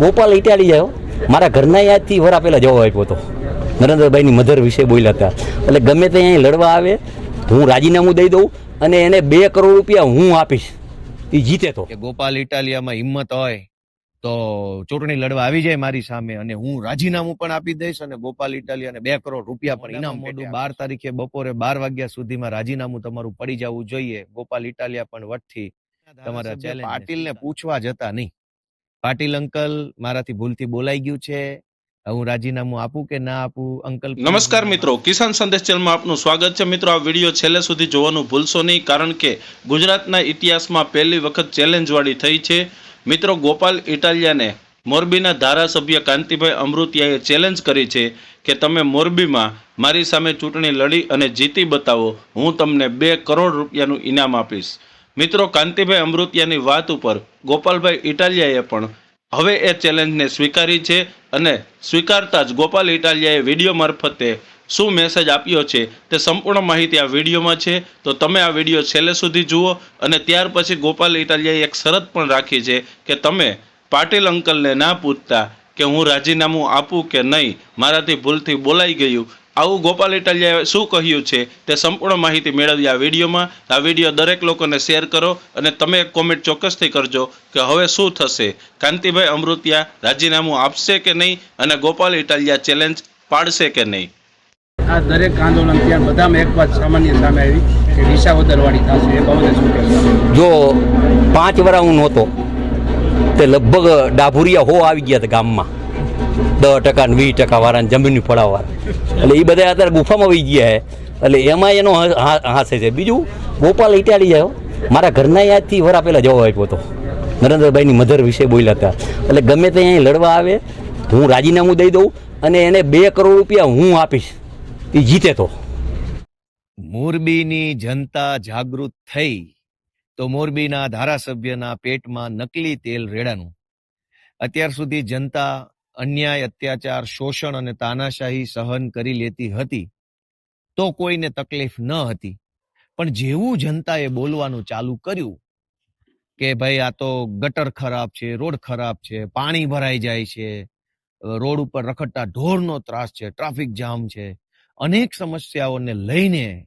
Gopal Italy જાય મારા ઘરના યાદથી વરા પહેલાં જવાબ આપ્યો હતો નરેન્દ્રભાઈની મધર વિશે બોલ્યા હતા. એટલે ગમે તે અહીં લડવા આવે હું રાજીનામું દઈ દઉં અને એને બે કરોડ રૂપિયા હું આપીશ. એ જીતે તો. કે ગોપાલ ઇટાલિયામાં હિંમત હોય તો ચૂંટણી લડવા આવી જાય મારી સામે અને હું રાજીનામું પણ આપી દઈશ અને ગોપાલ ઇટાલિયાને બે કરોડ રૂપિયા પણ ઇનામ મોડું બાર તારીખે બપોરે બાર વાગ્યા સુધીમાં રાજીનામું તમારું પડી જવું જોઈએ. ગોપાલ ઇટાલિયા પણ વટથી તમારા પાટીલને પૂછવા જતા નહીં. પાટીલ અંકલ મારાથી ભૂલથી બોલાઈ ગયું છે. હું રાજીનામું આપું કે ના આપું? અંકલ નમસ્કાર મિત્રો. કિસાન સંદેશ ચેનલમાં આપનું સ્વાગત છે. મિત્રો, આ વીડિયો છેલ્લે સુધી જોવાનું ભૂલશો નહીં, કારણ કે ગુજરાતના ઇતિહાસમાં પહેલી વખત ચેલેન્જવાળી થઈ છે. મિત્રો, ગોપાલ ઇટાલિયાને મોરબીના ધારાસભ્ય કાંતિભાઈ અમૃતિયાએ ચેલેન્જ કરી છે કે તમે મોરબીમાં મારી સામે ચૂંટણી લડી અને જીતી બતાવો. હું તમને બે કરોડ રૂપિયાનું ઇનામ આપીશ. મિત્રો, કાંતિભાઈ અમૃતિયાની વાત ઉપર ગોપાલભાઈ ઇટાલિયાએ પણ હવે એ ચેલેન્જને સ્વીકારી છે અને સ્વીકારતા જ ગોપાલ ઇટાલિયાએ વીડિયો મારફતે શું મેસેજ આપ્યો છે તે સંપૂર્ણ માહિતી આ વિડીયોમાં છે. તો તમે આ વીડિયો છેલ્લે સુધી જુઓ અને ત્યાર પછી ગોપાલ ઇટાલિયાએ એક શરત પણ રાખી છે કે તમે પાટીલ અંકલને ના પૂછતા કે હું રાજીનામું આપું કે નહીં મારાથી ભૂલથી બોલાઈ ગયું. આવું ગોપાલ ઇટાલિયાએ શું કહ્યું છે તે સંપૂર્ણ માહિતી મેળવી આ વિડીયોમાં. આ વીડિયો દરેક લોકોને શેર કરો અને તમે એક કોમેન્ટ ચોક્કસથી કરજો કે હવે શું થશે. કાંતિભાઈ અમૃતિયા રાજીનામું આપશે કે નહીં અને ગોપાલ ઇટાલિયા ચેલેન્જ પાડશે કે નહીં? આ દરેક આંદોલન ત્યાં બધામાં એક વાત સામાન્ય સામે આવી કે વિસાવદરવાળી થશે. એ બાબતે શું જો પાંચ વરા હું નહોતો તે લગભગ ડાભુરિયા હો આવી ગયા હતા ગામમાં. દસ ટકા ને વીસ ટકા વાળા જમીન ફળાવવા એટલે એ બધા અત્યારે ગુફામાં વહી ગયા છે એટલે એમાં એનો હાસે છે. બીજું, ગોપાલ ઇટાલી જાય મારા ઘરના યાદથી વરા પહેલાં જવા આપ્યો હતો નરેન્દ્રભાઈની મધર વિશે બોલ્યા હતા. એટલે ગમે તે અહીં લડવા આવે, હું રાજીનામું દઈ દઉં અને એને બે કરોડ રૂપિયા હું આપીશ. એ જીતે તો. મોરબીની જનતા જાગૃત થઈ. તો મોરબીના ધારાસભ્યના પેટમાં નકલી તેલ રેડાનું. અત્યાર સુધી જનતા અન્યાય, અત્યાચાર, શોષણ અને તાનાશાહી સહન કરી લેતી હતી. તો કોઈને તકલીફ ન હતી. પણ જેવું જનતાએ બોલવાનું ચાલુ કર્યું કે ભાઈ આ તો ગટર ખરાબ છે, રોડ ખરાબ છે, પાણી ભરાઈ જાય છે, રોડ ઉપર રખડતા ઢોરનો ત્રાસ છે, ટ્રાફિક જામ છે. અનેક સમસ્યાઓને લઈને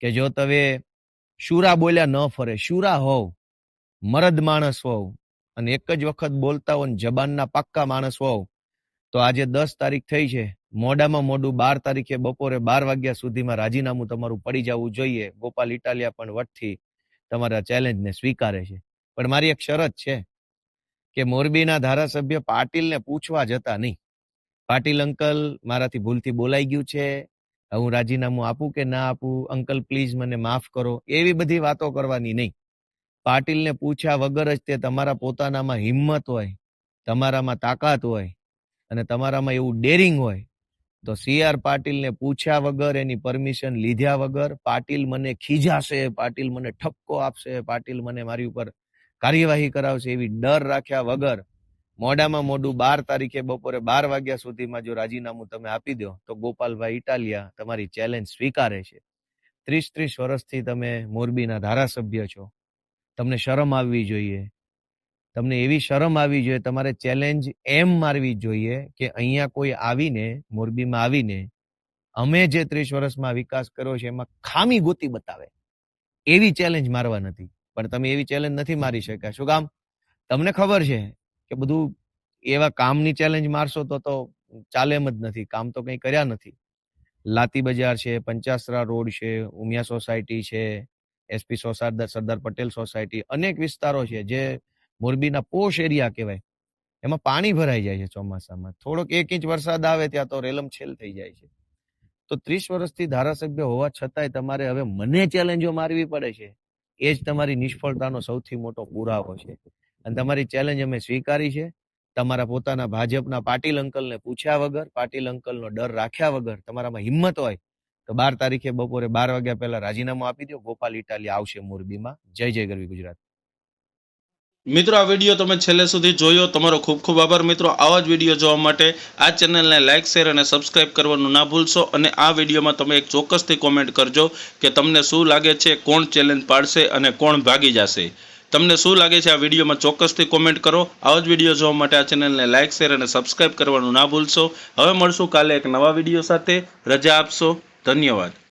કે જો તમે શુરા બોલ્યા ન ફરે, શુરા હોવ, મરદ માણસ હોવ અને એક જ વખત બોલતા હોવ જબાનના પાક્કા માણસ હોવ, તો આજે દસ તારીખ થઈ છે. મોડામાં મોડું બાર તારીખે બપોરે બાર વાગ્યા સુધીમાં રાજીનામું તમારું પડી જવું જોઈએ. ગોપાલ ઇટાલિયા પણ વટથી તમારા ચેલેન્જને સ્વીકારે છે. પણ મારી એક શરત છે કે મોરબીના ધારાસભ્ય પાટીલને પૂછવા જતા નહીં. પાટીલ અંકલ મારાથી ભૂલથી બોલાઈ ગયું છે. હું રાજીનામું આપું કે ના આપું? અંકલ પ્લીઝ મને માફ કરો. એવી બધી વાતો કરવાની નહીં. પાટીલને પૂછ્યા વગર જ તે તમારા પોતાનામાં હિંમત હોય, તમારામાં તાકાત હોય અને તમારામાં એવું ડેરિંગ હોય. તો સી આર પાટીલને પૂછ્યા વગર, એની પરમિશન લીધ્યા વગર પાટીલ મને ખીજાશે, પાટીલ મને ઠપકો આપશે, પાટીલ મને મારી ઉપર કાર્યવાહી કરાવશે એવી ડર રાખ્યા વગર મોડામાં મોડું બાર તારીખે બપોરે બાર વાગ્યા સુધીમાં જો રાજીનામું તમે આપી દો, તો ગોપાલભાઈ ઇટાલિયા તમારી ચેલેન્જ સ્વીકારે છે. ત્રીસ ત્રીસ વર્ષથી તમે મોરબીના ધારાસભ્ય છો. તમને શરમ આવવી જોઈએ. તમને એવી શરમ આવવી જોઈએ, તમારે ચેલેન્જ એમ મારવી જોઈએ કે અહીંયા કોઈ આવીને, મોરબીમાં આવીને, અમે જે ત્રીસ વર્ષમાં વિકાસ કર્યો છે, એમાં ખામી ગોતી બતાવે. એવી ચેલેન્જ મારવા નથી. પણ તમે એવી ચેલેન્જ નથી મારી શક્યા. શું કામ? તમને ખબર છે કે બધું એવા કામની ચેલેન્જ મારશો તો તો ચાલે એમ જ નથી. કામ તો કંઈ કર્યા નથી. લાતી બજાર છે, પંચાસરા રોડ છે, ઉમિયા સોસાયટી છે એસપી સોસાર સરદાર પટેલ સોસાયટી, અનેક વિસ્તારો છે જે મોરબીના પોશ એરિયા કહેવાય. એમાં પાણી ભરાઈ જાય છે ચોમાસામાં. થોડોક એક ઇંચ વરસાદ આવે ત્યાં તો રેલમ છેલ થઈ જાય છે. તો ત્રીસ વર્ષથી ધારાસભ્ય હોવા છતાંય તમારે હવે મને ચેલેન્જો મારવી પડે છે. એ જ તમારી નિષ્ફળતાનો સૌથી મોટો પુરાવો છે. અને તમારી ચેલેન્જ અમે સ્વીકારી છે. તમારા પોતાના ભાજપના પાટીલ અંકલને પૂછ્યા વગર પાટીલ અંકલનો ડર રાખ્યા વગર તમારામાં હિંમત હોય તો બાર તારીખે બપોરે બાર વાગ્યા પહેલા રાજીનામું આપી દો ગોપાલ ઇટાલી આવશે મોરબીમાં. જય જય ગરવી ગુજરાત. મિત્રો આ વીડિયો તમે છેલ્લે સુધી જોયો. તમારો ખૂબ ખૂબ આભાર મિત્રો. આવા જ વીડિયો જોવા માટે આ ચેનલને લાઇક શેર અને સબસ્ક્રાઇબ કરવાનું ના ભૂલશો અને આ વિડીયોમાં તમે એક ચોક્કસથી કોમેન્ટ કરજો કે તમને શું લાગે છે કોણ ચેલેન્જ પાડશે અને કોણ ભાગી જશે. તમને શું લાગે છે આ વિડીયોમાં ચોક્કસથી કોમેન્ટ કરો. આવા જ વીડિયો જોવા માટે આ ચેનલને લાઇક શેર અને સબસ્ક્રાઇબ કરવાનું ના ભૂલશો. હવે મળશું કાલે એક નવા વીડિયો સાથે. રજા આપશો. ધન્યવાદ.